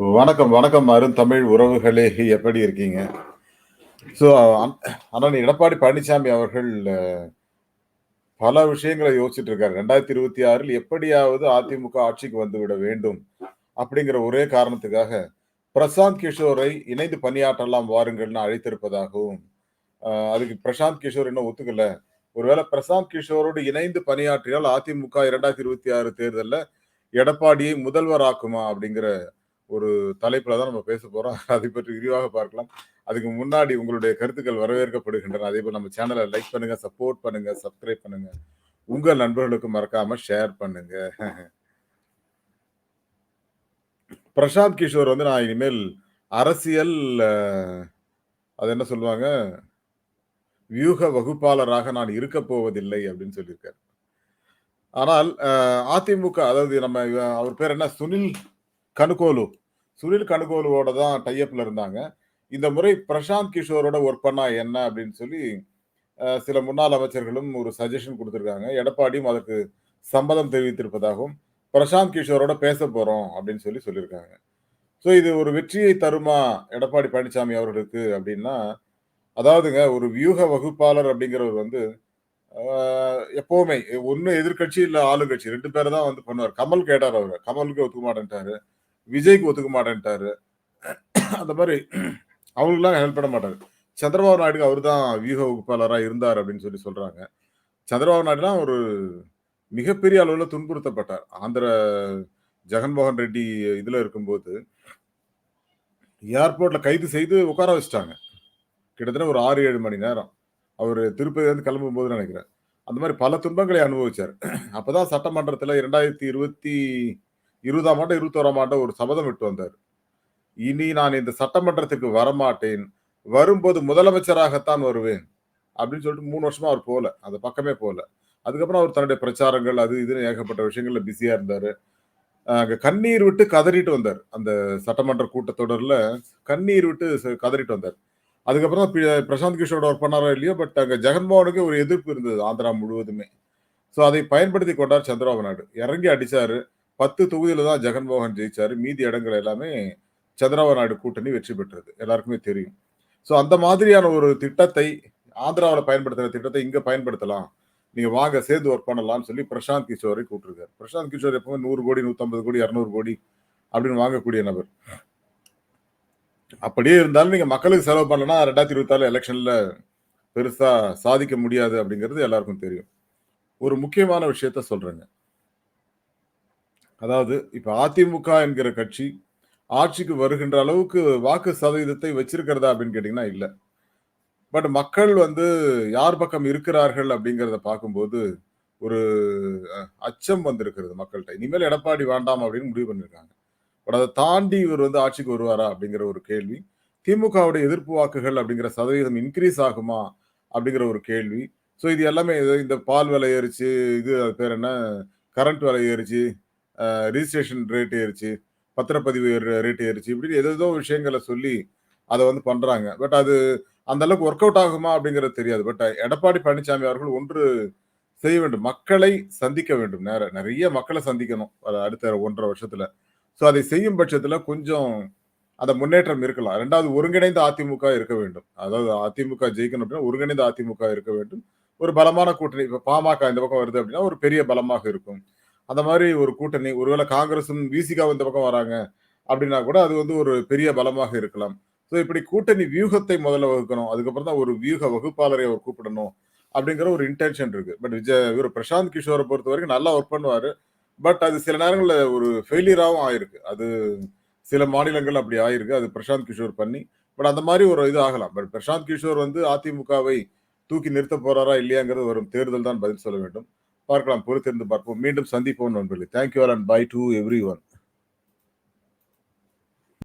வணக்கம், வணக்கம் அருந்தமிழ் உறவுகளே! எப்படி இருக்கீங்க? ஸோ அன் அண்ணன் எடப்பாடி பழனிசாமி அவர்கள் பல விஷயங்களை யோசிச்சுட்டு இருக்காரு. 2026ல் எப்படியாவது அதிமுக ஆட்சிக்கு வந்துவிட வேண்டும். அப்படிங்கிற ஒரே காரணத்துக்காக, பிரசாந்த் கிஷோரை இணைந்து பணியாற்றலாம் வாருங்கள்னு அழைத்திருப்பதாகவும், அதுக்கு பிரசாந்த் கிஷோர் இன்னும் ஒத்துக்கல. ஒருவேளை பிரசாந்த் கிஷோரோடு இணைந்து பணியாற்றினால் அதிமுக இரண்டாயிரத்து இருபத்தி ஆறு தேர்தலில் எடப்பாடியை முதல்வராக்குமா? அப்படிங்கிற ஒரு தலைப்புல தான் நம்ம பேச போறோம். அதை பற்றி விரிவாக பார்க்கலாம். அதுக்கு முன்னாடி உங்களுடைய கருத்துக்கள் வரவேற்கப்படுகின்றன. அதேபோல நம்ம சேனலை லைக் பண்ணுங்க, சப்போர்ட் பண்ணுங்க, சப்ஸ்கிரைப் பண்ணுங்க. உங்க நண்பர்களுக்கு மறக்காம ஷேர் பண்ணுங்க. பிரசாந்த் கிஷோர் வந்து நான் இனிமேல் அரசியல் அது என்ன சொல்லுவாங்க? வியூக வகுப்பாளராக நான் இருக்க போவதில்லை அப்படின்னு சொல்லியிருக்காரு. ஆனால் அதிமுக அதாவது நம்ம அவர் பேர் என்ன? சுனில் கணுகோலு சுனில் கணுகோலுவோட தான் டை இருந்தாங்க. இந்த முறை பிரசாந்த் கிஷோரோட ஒர்க் பண்ணா என்ன? அப்படின்னு சொல்லி சில முன்னாள் அமைச்சர்களும் ஒரு சஜஷன் கொடுத்துருக்காங்க எடப்பாடியும் அதற்கு சம்மதம் தெரிவித்திருப்பதாகவும், பிரசாந்த் கிஷோரோட பேசப் போகிறோம் அப்படின்னு சொல்லி சொல்லியிருக்காங்க. ஸோ இது ஒரு வெற்றியை தருமா எடப்பாடி பழனிசாமி அவர்களுக்கு அப்படின்னா, அதாவதுங்க ஒரு வியூக வகுப்பாளர் அப்படிங்கிறவர் வந்து எப்போவுமே ஒன்று எதிர்கட்சி இல்லை ஆளுங்கட்சி ரெண்டு பேரை தான் வந்து பண்ணுவார் கமல் கேட்டார் அவர் கமலுக்கு ஒத்துக்க மாட்டேன்ட்டாரு. விஜய்க்கு ஒத்துக்க மாட்டேன்ட்டாரு. அந்த மாதிரி அவங்களுக்குலாம் ஹெல்ப் பண்ண மாட்டாரு. சந்திரபாபு நாயுடுக்கு அவர் தான் வியூக வகுப்பாளராக இருந்தார் அப்படின்னு சொல்லி சொல்கிறாங்க சந்திரபாபு நாயுடுலாம் ஒரு மிகப்பெரிய அளவில் துன்புறுத்தப்பட்டார். ஆந்திர ஜெகன்மோகன் ரெட்டி இதில் இருக்கும்போது ஏர்போர்ட்டில் கைது செய்து உட்கார வச்சுட்டாங்க. கிட்டத்தட்ட ஒரு 6, 7 மணி நேரம். அவர் திருப்பதிலேருந்து கிளம்பும்போது நினைக்கிறேன் அந்த மாதிரி பல துன்பங்களை அனுபவிச்சார் அப்போ தான் சட்டமன்றத்தில் இரண்டாயிரத்தி இருபத்தி இருபதாம் ஆண்டு இருபத்தோராம் ஆண்டு ஒரு சபதம் விட்டு வந்தார் இனி நான் இந்த சட்டமன்றத்துக்கு வரமாட்டேன். வரும்போது முதலமைச்சராகத்தான் வருவேன். அப்படின்னு சொல்லிட்டு மூணு வருஷமா அவர் போல. அந்த பக்கமே போல. அதுக்கப்புறம் அவர் தன்னுடைய பிரச்சாரங்கள் அது இதுன்னு ஏகப்பட்ட விஷயங்கள்ல பிஸியா இருந்தாரு. அங்கே அங்க கண்ணீர் விட்டு கதறிட்டு வந்தார் அந்த சட்டமன்ற கூட்டத்தொடர்ல கண்ணீர் விட்டு கதறிட்டு வந்தார் அதுக்கப்புறம் பிரசாந்த் கிஷோரோட ஒர்க் பண்ணாரோ இல்லையோ, பட் அங்க ஜெகன்மோகனுக்கு ஒரு எதிர்ப்பு இருந்தது ஆந்திரா முழுவதுமே. ஸோ அதை பயன்படுத்தி கொண்டார் சந்திரபாபு நாயுடு. இறங்கி அடிச்சாரு. 10 தொகுதியில தான் ஜெகன்மோகன் ஜெயிச்சாரு. மீதி இடங்கள் எல்லாமே சந்திரபாபு நாயுடு கூட்டணி வெற்றி பெற்றது. எல்லாருக்குமே தெரியும். ஸோ அந்த மாதிரியான ஒரு திட்டத்தை ஆந்திராவில் பயன்படுத்துகிற திட்டத்தை இங்கே பயன்படுத்தலாம். நீங்கள் வாங்க சேர்ந்து ஒர்க் பண்ணலாம்னு சொல்லி பிரசாந்த் கிஷோரை கூப்பிட்டுருக்காரு. பிரசாந்த் கிஷோர் எப்பவுமே நூறு கோடி, 150 கோடி, 200 கோடி அப்படின்னு வாங்கக்கூடிய நபர். அப்படியே இருந்தாலும் நீங்கள் மக்களுக்கு செலவு பண்ணலன்னா 2024 எலக்ஷன்ல பெருசா சாதிக்க முடியாது அப்படிங்கிறது எல்லாருக்கும் தெரியும். ஒரு முக்கியமான விஷயத்த சொல்கிறேங்க அதாவது இப்ப அதிமுக என்கிற கட்சி ஆட்சிக்கு வருகின்ற அளவுக்கு வாக்கு சதவீதத்தை வச்சிருக்கிறதா அப்படின்னு கேட்டீங்கன்னா இல்ல. பட் மக்கள் வந்து யார் பக்கம் இருக்கிறார்கள் அப்படிங்கிறத பார்க்கும்போது, ஒரு அச்சம் வந்திருக்கிறது மக்கள்கிட்ட இனிமேல் எடப்பாடி வேண்டாம் அப்படின்னு முடிவு பண்ணியிருக்காங்க. பட் அதை தாண்டி இவர் வந்து ஆட்சிக்கு வருவாரா? அப்படிங்கிற ஒரு கேள்வி. திமுகவுடைய எதிர்ப்பு வாக்குகள் அப்படிங்கிற சதவீதம் இன்க்ரீஸ் ஆகுமா? அப்படிங்கிற ஒரு கேள்வி. ஸோ இது எல்லாமே இந்த பால் விலை ஏறிச்சு இது அது பேர் என்ன? கரண்ட் விலை ஏறிச்சு ரிஜிஸ்ட்ரேஷன் ரேட் ஏறிச்சு பத்திரப்பதிவு ரேட் ஏறிச்சு இப்படின்னு ஏதேதோ விஷயங்களை சொல்லி அதை வந்து பண்ணுறாங்க பட் அது அந்த அளவுக்கு ஒர்க் அவுட் ஆகுமா? அப்படிங்கிறது தெரியாது. பட் எடப்பாடி பழனிசாமி அவர்கள் ஒன்று செய்ய வேண்டும். மக்களை சந்திக்க வேண்டும். நேர நிறைய மக்களை சந்திக்கணும். அடுத்த 1 1/2 வருஷத்துல. ஸோ அதை செய்யும் பட்சத்தில் கொஞ்சம் அந்த முன்னேற்றம் இருக்கலாம். ரெண்டாவது ஒருங்கிணைந்த அதிமுக இருக்க வேண்டும். அதாவது அதிமுக ஜெயிக்கணும் அப்படின்னா ஒருங்கிணைந்த அதிமுக இருக்க வேண்டும். ஒரு பலமான கூட்டணி. இப்போ பாமக இந்த பக்கம் வருது அப்படின்னா ஒரு பெரிய பலமாக இருக்கும். அந்த மாதிரி ஒரு கூட்டணி ஒருவேளை காங்கிரஸும், விசிகாவும் இந்த பக்கம் வராங்க அப்படின்னா கூட அது வந்து ஒரு பெரிய பலமாக இருக்கலாம். ஸோ இப்படி கூட்டணி வியூகத்தை முதல்ல வகுக்கணும். அதுக்கப்புறம் தான் ஒரு வியூக வகுப்பாளரை அவர் கூப்பிடணும். அப்படிங்கிற ஒரு இன்டென்ஷன் இருக்கு. பட் விஜய் இவர் பிரசாந்த் பொறுத்த வரைக்கும் நல்லா ஒர்க் பண்ணுவார் பட் அது சில நேரங்களில் ஒரு ஃபெயிலியராகவும் ஆயிருக்கு. அது சில மாநிலங்கள் அப்படி ஆயிருக்கு. அது பிரசாந்த் கிஷோர் பண்ணி. பட் அந்த மாதிரி ஒரு இது ஆகலாம். பட் பிரசாந்த் கிஷோர் வந்து அதிமுகவை தூக்கி நிறுத்தப் போறாரா? இல்லையாங்கிறது வரும் தேர்தல் தான் பதில் சொல்ல வேண்டும். பார்க்கலாம். பொறுத்திருந்து பார்ப்போம். மீண்டும் சந்திப்போம் நண்பர்களே. Thank you all and bye to everyone.